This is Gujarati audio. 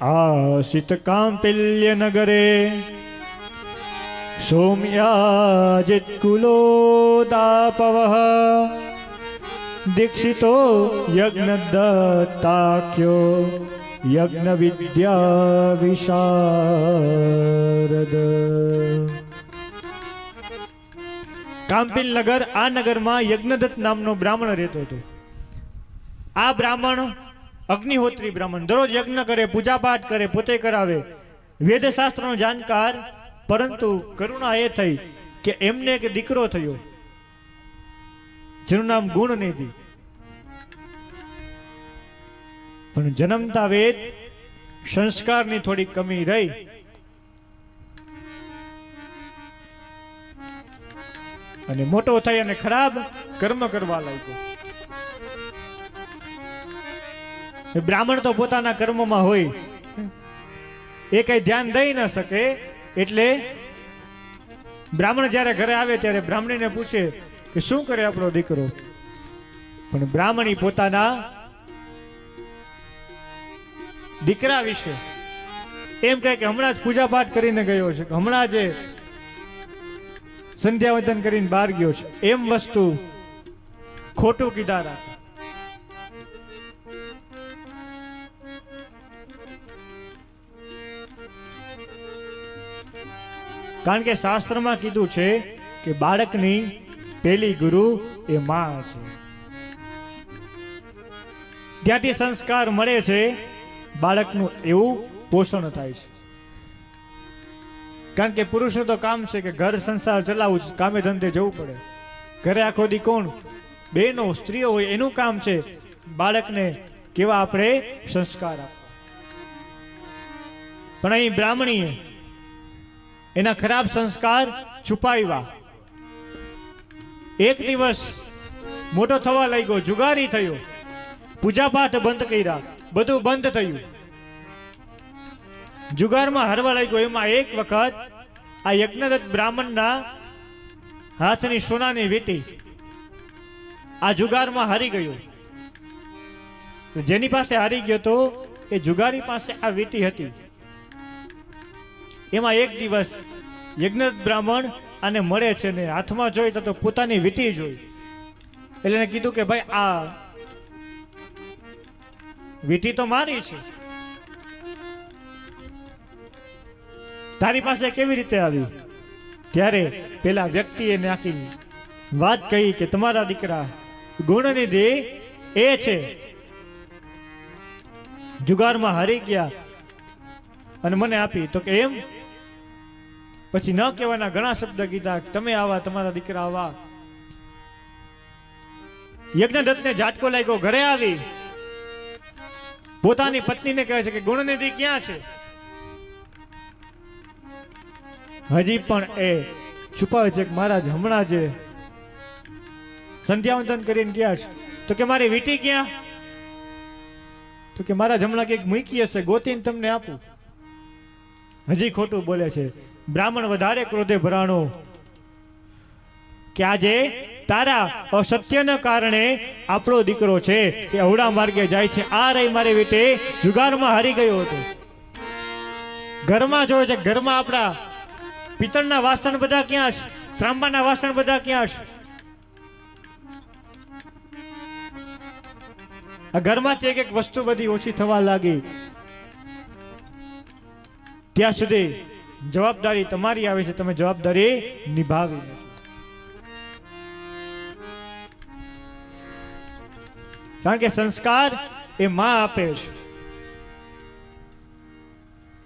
આસિત કાંપિલ્ય નગરે સૌમ્યાજિત કુલોદાપવ દીક્ષિતો યજ્ઞ દત્તાખ્યો યજ્ઞ વિદ્યા વિશારદ કાંપિલ નગર આ નગરમાં યજ્ઞદત્ત નામનો બ્રાહ્મણ રહેતો હતો। આ બ્રાહ્મણ અગ્નિહોત્રી બ્રાહ્મણ દરરોજ યજ્ઞ કરે, પૂજાપાઠ કરે, પોતે કરાવે. વેદશાસ્ત્રનો જાણકાર, પરંતુ કરુણા એ થઈ કે એમને એક દીકરો થયો. જેનું નામ ગુણનિધિ પણ જન્મતા વેદ સંસ્કારની થોડી કમી રહી. અને મોટો થઈ અને ખરાબ કર્મ કરવા લાગ્યો. બ્રાહ્મણ તો પોતાના કર્મમાં હોય. એ કઈ ધ્યાન દઈ ન શકે, એટલે બ્રાહ્મણ જ્યારે ઘરે આવે ત્યારે બ્રાહ્મણીને પૂછે કે શું કરે આપણો દીકરો? પણ બ્રાહ્મણી પોતાના દીકરા વિશે એમ કહે કે હમણાં જ પૂજા પાઠ કરીને ગયો છે હમણાં જ સંધ્યાવંદન કરીને બહાર ગયો છે. એમ વસ્તુ ખોટું કીધા રાખે. કારણ કે શાસ્ત્રમાં કીધું છે કે બાળકની પેલી ગુરુ એ માં છે. ત્યાંથી સંસ્કાર મળે છે, બાળકનું એવું પોષણ થાય છે. કારણ કે પુરુષનું તો કામ છે કે ઘર સંસાર ચલાવવું કામે ધંધે જવું પડે. ઘરે આખો દી કોણ? બેનો, સ્ત્રીઓ હોય, એનું કામ છે બાળકને કેવા આપણે સંસ્કાર આપવા. પણ અહીં બ્રાહ્મણીએ એના ખરાબ સંસ્કાર છુપાવ્યા. એક દિવસ મોટો થવા લાગ્યો, જુગારી થયો. પૂજાપાઠ બંધ કર્યા, બધું બંધ થયું. જુગારમાં હરવા લાગ્યો, એમાં એક વખત આ યજ્ઞદત્ત બ્રાહ્મણના હાથની સોનાની વીંટી આ જુગારમાં હારી ગયો. જેની પાસે હારી ગયો તો એ જુગારી પાસે આ વીંટી હતી. એમાં એક દિવસ યજ્ઞ બ્રાહ્મણ આને મળે છે ને હાથમાં જોઈ તો પોતાની વીંટી જોઈ. એટલે એને કીધું કે ભાઈ આ વીંટી તો મારી છે. તારી પાસે કેવી રીતે આવી? ત્યારે પેલા વ્યક્તિએ નાખી વાત કહી કે તમારા દીકરા ગુણનિધિ એ છે. જુગારમાં હારી ગયા. અને મને આપી. તો કે એમ? પછી ન કહેવાના ઘણા શબ્દ કીધા તમે આવા, તમારા દીકરા આવા. યજ્ઞદત્તને ઝાટકો લાગ્યો, ઘરે આવી. પોતાની પત્નીને કહે છે કે ગુણનિધિ ક્યાં છે? હજી પણ એ છુપાવે છે કે મહારાજ હમણાં જે સંધ્યાવંદન કરીને ગયા છે. તો કે મારી વીટી ક્યાં? તો કે મહારાજ હમણાં કંઈક મૂકી હશે, ગોતીને તમને આપું. હજી ખોટું બોલે છે. બ્રાહ્મણ વધારે ક્રોધે ભરાણો. કે આજે તારા અસત્યના કારણે આપણો દીકરો છે તે અવડા માર્ગે જાય છે. આ રહી મારી વેટે જુગારમાં હારી ગયો હતો. ઘરમાં જોવે છે, ઘરમાં આપણા પિત્તળના વાસણ બધા ક્યાં છે? ત્રાંબાના વાસણ બધા ક્યાં છે? આ ઘરમાંથી એક એક વસ્તુ બધી ઓછી થવા લાગી. ત્યાં સુધી જવાબદારી તમારી આવે છે, તમે જવાબદારી નિભાવી કારણ કે સંસ્કાર એ માં આપે છે.